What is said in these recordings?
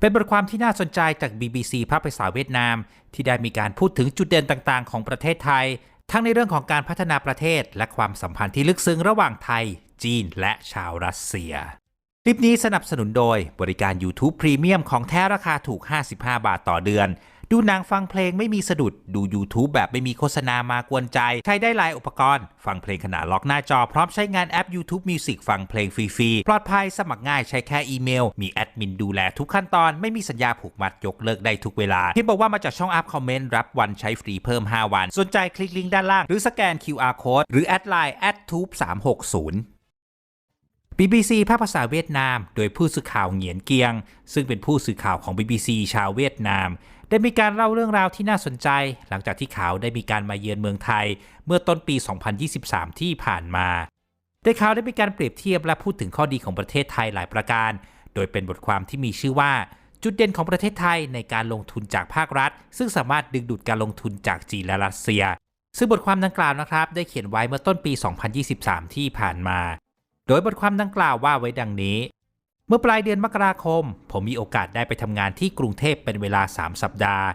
เป็นบทความที่น่าสนใจจาก BBC ภาคภาษาเวียดนาม ที่ได้มีการพูดถึงจุดเด่นต่างๆ ของประเทศไทย ทั้งในเรื่องของการพัฒนาประเทศ และความสัมพันธ์ที่ลึกซึ้งระหว่างไทย จีน และชาวรัสเซีย คลิปนี้สนับสนุนโดยบริการ YouTube Premium ของแท้ราคาถูก 55 บาทต่อเดือน ดูหนังฟังเพลงไม่มีสะดุด ดู YouTube แบบไม่มีโฆษณามากวนใจ ใช้ได้หลายอุปกรณ์ ฟังเพลงขณะล็อกหน้าจอ พร้อมใช้งานแอป YouTube Music ฟังเพลงฟรีๆ ปลอดภัยสมัครง่ายใช้แค่อีเมล มีแอดมินดูแลทุกขั้นตอน ไม่มีสัญญาผูกมัดยกเลิกได้ทุกเวลา ที่บอกว่ามาจากช่องอัพคอมเมนต์รับวันใช้ฟรีเพิ่ม 5 วัน สนใจคลิกลิงก์ด้านล่าง หรือสแกน QR Code หรือแอดไลน์ @tube 360 BBC ภาคภาษาเวียดนาม โดยผู้สื่อข่าวเหงียนเกียง ซึ่งเป็นผู้สื่อข่าวของ BBC ชาวเวียดนาม ได้มีการเล่าเรื่องราวที่น่าสนใจ หลังจากที่เขาได้มีการมาเยือนเมืองไทย เมื่อต้นปี 2023 ที่ผ่านมาโดยเขาได้มีการเปรียบเทียบและพูดถึงข้อดีของประเทศไทยหลายประการ โดยเป็นบทความที่มีชื่อว่า จุดเด่นของประเทศไทยในการลงทุนจากภาครัฐ ซึ่งสามารถดึงดูดการลงทุนจากจีนและรัสเซีย ซึ่งบทความดังกล่าวนะครับ ได้เขียนไว้เมื่อต้นปี 2023 ที่ผ่านมา โดยบทความดังกล่าวว่าไว้ดังนี้ เมื่อปลายเดือนมกราคม ผมมีโอกาสได้ไปทำงานที่กรุงเทพเป็นเวลา 3 สัปดาห์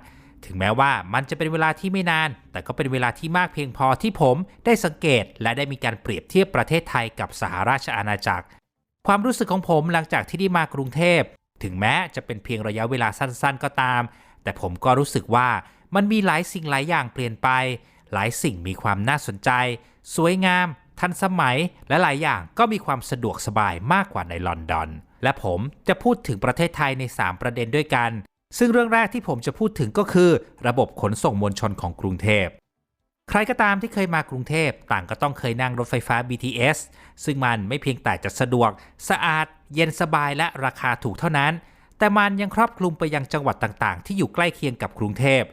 ถึงแม้ว่ามันจะเป็นเวลาที่ไม่นาน แต่ก็เป็นเวลาที่มากเพียงพอที่ผมได้สังเกต และได้มีการเปรียบเทียบประเทศไทยกับสหราชอาณาจักร ความรู้สึกของผมหลังจากที่ได้มากรุงเทพ ถึงแม้จะเป็นเพียงระยะเวลาสั้นๆ ก็ตาม แต่ผมก็รู้สึกว่ามันมีหลายสิ่งหลายอย่างเปลี่ยนไป หลายสิ่งมีความน่าสนใจ สวยงาม ทันสมัย และหลายอย่างก็มีความสะดวกสบายมากกว่าในลอนดอน และผมจะพูดถึงประเทศไทยใน 3 ประเด็นด้วยกัน ซึ่งเรื่องแรกที่ผมจะพูดถึงก็คือ ระบบขนส่งมวลชนของกรุงเทพ ใครก็ตามที่เคยมากรุงเทพต่างก็ต้องเคยนั่งรถไฟฟ้า BTS ซึ่งมันไม่เพียงแต่จะสะดวก สะอาด เย็นสบายและราคาถูกเท่านั้น แต่มันยังครอบคลุมไปยังจังหวัดต่างๆ ที่อยู่ใกล้เคียงกับกรุงเทพ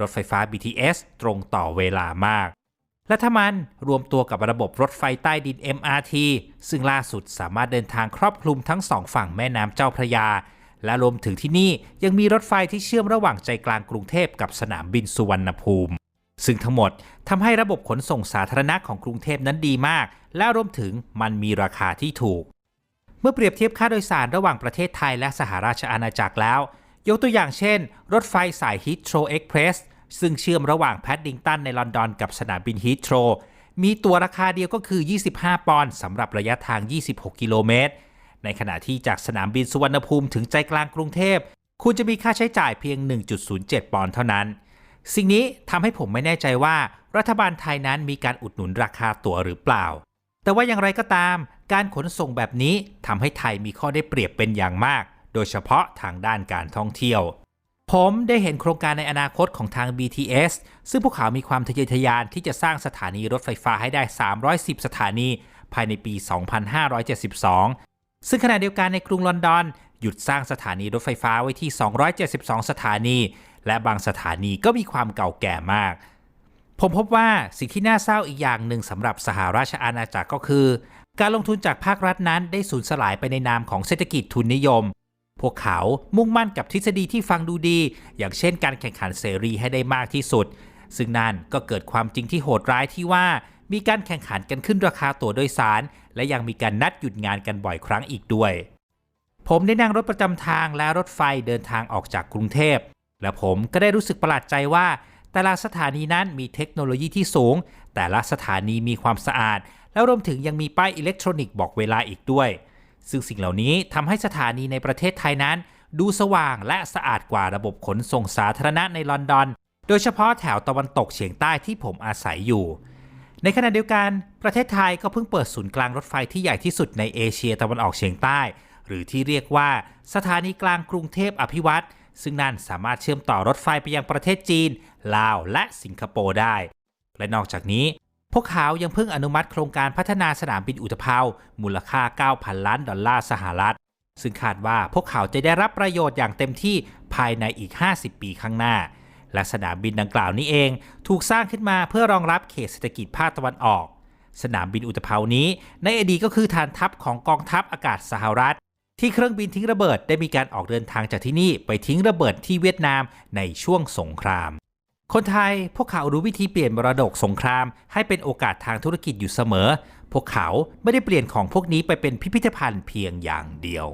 รถไฟฟ้า BTS ตรงต่อเวลามาก และถ้ามันรวมตัวกับระบบรถไฟใต้ดิน MRT ซึ่งล่าสุดสามารถเดินทางครอบคลุมทั้งสองฝั่งแม่น้ำเจ้าพระยา และรวมถึงที่นี่ยังมีรถไฟที่เชื่อมระหว่างใจกลางกรุงเทพกับสนามบินสุวรรณภูมิ ซึ่งทั้งหมดทำให้ระบบขนส่งสาธารณะของกรุงเทพนั้นดีมาก และรวมถึงมันมีราคาที่ถูก เมื่อเปรียบเทียบค่าโดยสารระหว่างประเทศไทยและสหราชอาณาจักรแล้ว ยกตัวอย่างเช่น รถไฟสาย Heathrow Express ซึ่งเชื่อมระหว่างแพดดิงตันในลอนดอนกับสนามบิน Heathrow มีตัวราคาเดียวก็คือ 25 ปอนด์สำหรับระยะทาง 26 กิโลเมตร ในขณะที่จากสนามบินสุวรรณภูมิถึงใจกลางกรุงเทพ คุณจะมีค่าใช้จ่ายเพียง 1.07 ปอนด์เท่านั้น สิ่งนี้ทำให้ผมไม่แน่ใจว่า รัฐบาลไทยนั้นมีการอุดหนุนราคาตั๋วหรือเปล่า แต่ว่าอย่างไรก็ตาม การขนส่งแบบนี้ทำให้ไทยมีข้อได้เปรียบเป็นอย่างมาก โดยเฉพาะทางด้านการท่องเที่ยว ผมได้เห็นโครงการในอนาคตของทาง BTS ซึ่งพวกเขามีความทะเยอทะยานที่จะสร้างสถานีรถไฟฟ้าให้ได้ 310 สถานี ภายในปี 2572 ซึ่งขณะเดียวกันในกรุงลอนดอน หยุดสร้างสถานีรถไฟฟ้าไว้ที่ 272 สถานี และบางสถานีก็มีความเก่าแก่มาก ผมพบว่าสิ่งที่น่าเศร้าอีกอย่างหนึ่งสำหรับสหราชอาณาจักรก็คือ การลงทุนจากภาครัฐนั้นได้สูญสลายไปในนามของเศรษฐกิจทุนนิยม พวกเขามุ่งมั่นกับทฤษฎีที่ฟังดูดี อย่างเช่นการแข่งขันเสรีให้ได้มากที่สุด ซึ่งนั่นก็เกิดความจริงที่โหดร้ายที่ว่ามีการแข่งขันกันขึ้นราคาตั๋วโดยสาร และยังมีการนัดหยุดงานกันบ่อยครั้งอีกด้วย ผมได้นั่งรถประจำทางและรถไฟเดินทางออกจากกรุงเทพ และผมก็ได้รู้สึกประหลาดใจว่าแต่ละสถานีนั้นมีเทคโนโลยีที่สูง แต่ละสถานีมีความสะอาด แล้วรวมถึงยังมีป้ายอิเล็กทรอนิกส์บอกเวลาอีกด้วย ซึ่งสิ่งเหล่านี้ทำให้สถานีในประเทศไทยนั้น ดูสว่างและสะอาดกว่าระบบขนส่งสาธารณะในลอนดอน โดยเฉพาะแถวตะวันตกเฉียงใต้ที่ผมอาศัยอยู่ ในขณะเดียวกัน ประเทศไทยก็เพิ่งเปิดศูนย์กลางรถไฟที่ใหญ่ที่สุดในเอเชียตะวันออกเฉียงใต้ หรือที่เรียกว่าสถานีกลางกรุงเทพอภิวัตรซึ่งนั่นสามารถเชื่อมต่อรถไฟไปยังประเทศจีน ลาว และสิงคโปร์ได้ และนอกจากนี้ พวกเขายังเพิ่งอนุมัติโครงการพัฒนาสนามบินอุตภาวมูลค่า 9,000 ล้านดอลลาร์สหรัฐ ซึ่งคาดว่าพวกเขาจะได้รับประโยชน์อย่างเต็มที่ภายในอีก 50 ปีข้างหน้า และสนามบินดังกล่าวนี้เอง ถูกสร้างขึ้นมาเพื่อรองรับเขตเศรษฐกิจภาคตะวันออก สนามบินอุตภาวนี้ ในอดีตก็คือฐานทัพของกองทัพอากาศสหรัฐ ที่เครื่องบินทิ้งระเบิดได้มีการออกเดินทางจากที่นี่ไปทิ้งระเบิดที่เวียดนามในช่วงสงคราม คนไทยพวกเขารู้วิธีเปลี่ยนมรดกสงคราม ให้เป็นโอกาสทางธุรกิจอยู่เสมอ พวกเขาไม่ได้เปลี่ยนของพวกนี้ไปเป็นพิพิธภัณฑ์เพียงอย่างเดียว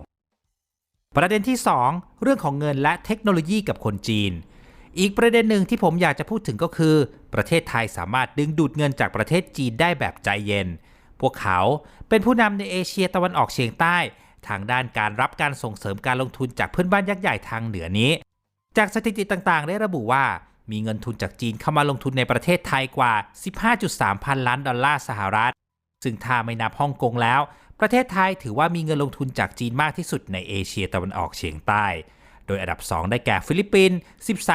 ประเด็นที่ 2 เรื่องของเงินและเทคโนโลยีกับคนจีน อีกประเด็นหนึ่งที่ผมอยากจะพูดถึงก็คือ ประเทศไทยสามารถดึงดูดเงินจากประเทศจีนได้แบบใจเย็น พวกเขาเป็นผู้นำในเอเชียตะวันออกเฉียงใต้ ทางด้านการรับการส่งเสริมการลงทุนจากเพื่อนบ้านยักษ์ใหญ่ทางเหนือนี้ จากสถิติต่างๆ ได้ระบุว่า มีเงินทุนจากจีนเข้ามาลงทุนในประเทศไทยกว่า 15.3 พันล้านดอลลาร์สหรัฐ ซึ่งถ้าไม่นับฮ่องกงแล้ว ประเทศไทยถือว่ามีเงินลงทุนจากจีนมากที่สุดในเอเชียตะวันออกเฉียงใต้ โดยอันดับ 2 ได้แก่ฟิลิปปินส์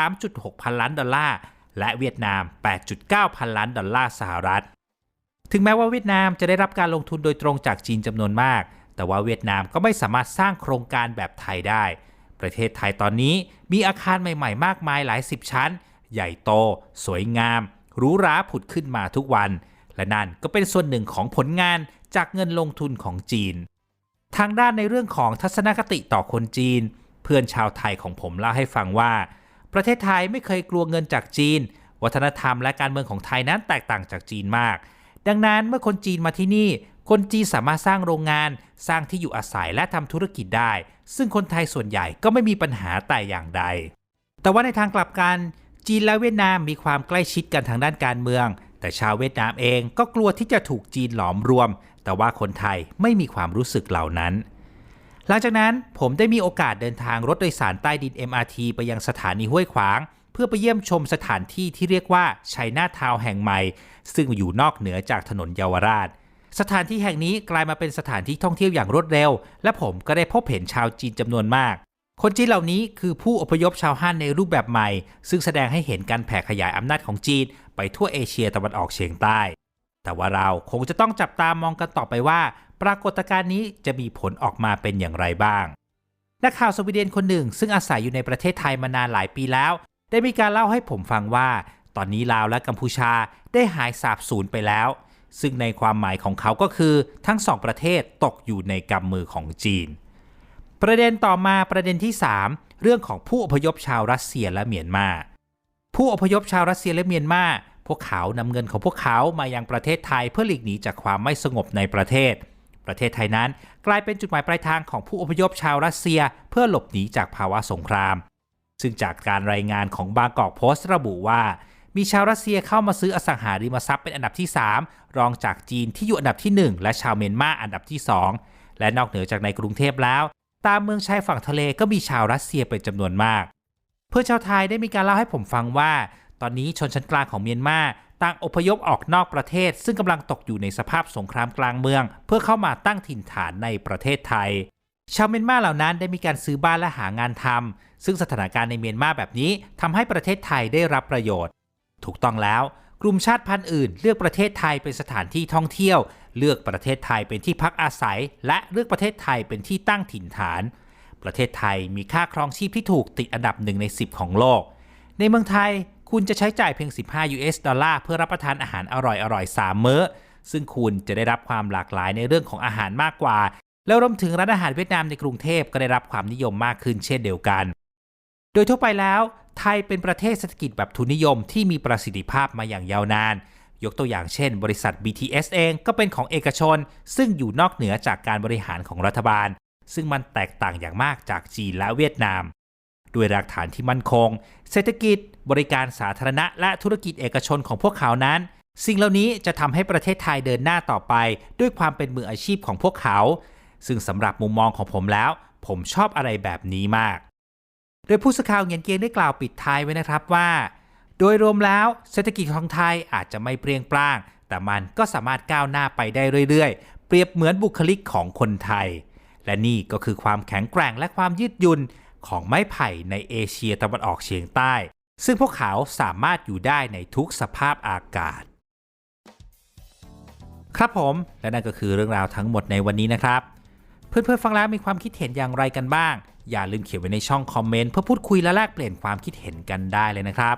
13.6 พันล้านดอลลาร์ และเวียดนาม 8.9 พันล้านดอลลาร์สหรัฐ ถึงแม้ว่าเวียดนามจะได้รับการลงทุนโดยตรงจากจีนจำนวนมาก แต่ว่าเวียดนามก็ไม่สามารถสร้างโครงการแบบไทยได้ ประเทศไทยตอนนี้มีอาคารใหม่ ๆ มากมายหลายสิบชั้น ใหญ่โต สวยงามหรูหราผุดขึ้นมาทุกวัน และนั่นก็เป็นส่วนหนึ่งของผลงานจากเงินลงทุนของจีน ทางด้านในเรื่องของทัศนคติต่อคนจีน เพื่อนชาวไทยของผมเล่าให้ฟังว่า ประเทศไทยไม่เคยกลัวเงินจากจีน วัฒนธรรมและการเมืองของไทยนั้นแตกต่างจากจีนมาก ดังนั้นเมื่อคนจีนมาที่นี่ คนจีนสามารถสร้างโรงงาน สร้างที่อยู่อาศัยและทำธุรกิจได้ ซึ่งคนไทยส่วนใหญ่ก็ไม่มีปัญหาแต่อย่างใด แต่ว่าในทางกลับกัน จีนและเวียดนามมีความใกล้ชิดกันทางด้านการเมือง แต่ชาวเวียดนามเองก็กลัวที่จะถูกจีนหลอมรวม แต่ว่าคนไทยไม่มีความรู้สึกเหล่านั้น หลังจากนั้นผมได้มีโอกาสเดินทางรถโดยสารใต้ดิน MRT ไปยังสถานีห้วยขวาง เพื่อไปเยี่ยมชมสถานที่ที่เรียกว่าชัยนาทาวแห่งใหม่ ซึ่งอยู่นอกเหนือจากถนนเยาวราชสถานที่แห่งนี้กลายมาเป็นสถานที่ท่องเที่ยวอย่างรวดเร็ว และผมก็ได้พบเห็นชาวจีนจำนวนมาก คนจีนเหล่านี้คือผู้อพยพชาวฮั่นในรูปแบบใหม่ ซึ่งแสดงให้เห็นการแผ่ขยายอำนาจของจีน ไปทั่วเอเชียตะวันออกเฉียงใต้ แต่ว่าเราคงจะต้องจับตามองกันต่อไปว่า ปรากฏการณ์นี้จะมีผลออกมาเป็นอย่างไรบ้าง นักข่าวสวีเดนคนหนึ่ง ซึ่งอาศัยอยู่ในประเทศไทยมานานหลายปีแล้ว ได้มีการเล่าให้ผมฟังว่า ตอนนี้ลาวและกัมพูชาได้หายสาบสูญไปแล้ว ซึ่งในความหมายของเขาก็คือ ทั้งสองประเทศตกอยู่ในกำมือของจีน ประเด็นต่อมาประเด็นที่ 3 เรื่องของผู้อพยพชาวรัสเซียและเมียนมา ผู้อพยพชาวรัสเซียและเมียนมา พวกเขานำเงินของพวกเขามายังประเทศไทยเพื่อหลีกหนีจากความไม่สงบในประเทศ ประเทศไทยนั้น กลายเป็นจุดหมายปลายทางของผู้อพยพชาวรัสเซีย เพื่อหลบหนีจากภาวะสงคราม ซึ่งจากการรายงานของบางกอกโพสต์ระบุว่า มีชาวรัสเซียเข้ามาซื้ออสังหาริมทรัพย์เป็นอันดับที่ 3 รองจากจีนที่อยู่อันดับที่ 1 และชาวเมียนมาอันดับที่ 2 และนอกเหนือจากในกรุงเทพแล้ว ตามเมืองชายฝั่งทะเลก็มีชาวรัสเซียเป็นจำนวนมาก เพื่อนชาวไทยได้มีการเล่าให้ผมฟังว่า ตอนนี้ชนชั้นกลางของเมียนมาต่างอพยพออกนอกประเทศ ซึ่งกำลังตกอยู่ในสภาพสงครามกลางเมือง เพื่อเข้ามาตั้งถิ่นฐานในประเทศไทย ชาวเมียนมาเหล่านั้นได้มีการซื้อบ้านและหางานทำซึ่งสถานการณ์ในเมียนมาแบบนี้ทำให้ประเทศไทยได้รับประโยชน์ ถูกต้องแล้ว กลุ่มชาติพันธุ์อื่น เลือกประเทศไทยเป็นสถานที่ท่องเที่ยว เลือกประเทศไทยเป็นที่พักอาศัย และเลือกประเทศไทยเป็นที่ตั้งถิ่นฐาน ประเทศไทยมีค่าครองชีพที่ถูกติดอันดับหนึ่งใน 10 ของโลก ในเมืองไทยคุณจะใช้จ่ายเพียง 15 US ดอลลาร์เพื่อรับประทานอาหารอร่อยๆ 3 มื้อ ซึ่งคุณจะได้รับความหลากหลายในเรื่องของอาหารมากกว่า แล้วรวมถึงร้านอาหารเวียดนามในกรุงเทพก็ได้รับความนิยมมากขึ้นเช่นเดียวกัน โดยทั่วไปแล้ว ไทยเป็นประเทศเศรษฐกิจแบบทุนนิยมที่มีประสิทธิภาพมาอย่างยาวนาน ยกตัวอย่างเช่น บริษัท BTS เองก็เป็นของเอกชน ซึ่งอยู่นอกเหนือจากการบริหารของรัฐบาล ซึ่งมันแตกต่างอย่างมากจากจีนและเวียดนาม ด้วยรากฐานที่มั่นคง เศรษฐกิจ บริการสาธารณะ และธุรกิจเอกชนของพวกเขานั้น สิ่งเหล่านี้จะทำให้ประเทศไทยเดินหน้าต่อไป ด้วยความเป็นมืออาชีพของพวกเขา ซึ่งสำหรับมุมมองของผมแล้ว ผมชอบอะไรแบบนี้มาก โดยผู้สื่อข่าวเงียนเกียงได้กล่าวปิดท้ายไว้นะครับว่า โดยรวมแล้วเศรษฐกิจของไทยอาจจะไม่เปรียงปร้าง แต่มันก็สามารถก้าวหน้าไปได้เรื่อยๆ เปรียบเหมือนบุคลิกของคนไทย และนี่ก็คือความแข็งแกร่งและความยืดหยุ่นของไม้ไผ่ในเอเชียตะวันออกเฉียงใต้ ซึ่งพวกเขาสามารถอยู่ได้ในทุกสภาพอากาศ ครับผมและนั่นก็คือเรื่องราวทั้งหมดในวันนี้นะครับ เพื่อนๆฟังแล้วมีความคิดเห็นอย่างไรกันบ้าง อย่าลืมเขียนไว้ในช่องคอมเมนต์เพื่อพูดคุยและแลกเปลี่ยนความคิดเห็นกันได้เลยนะครับ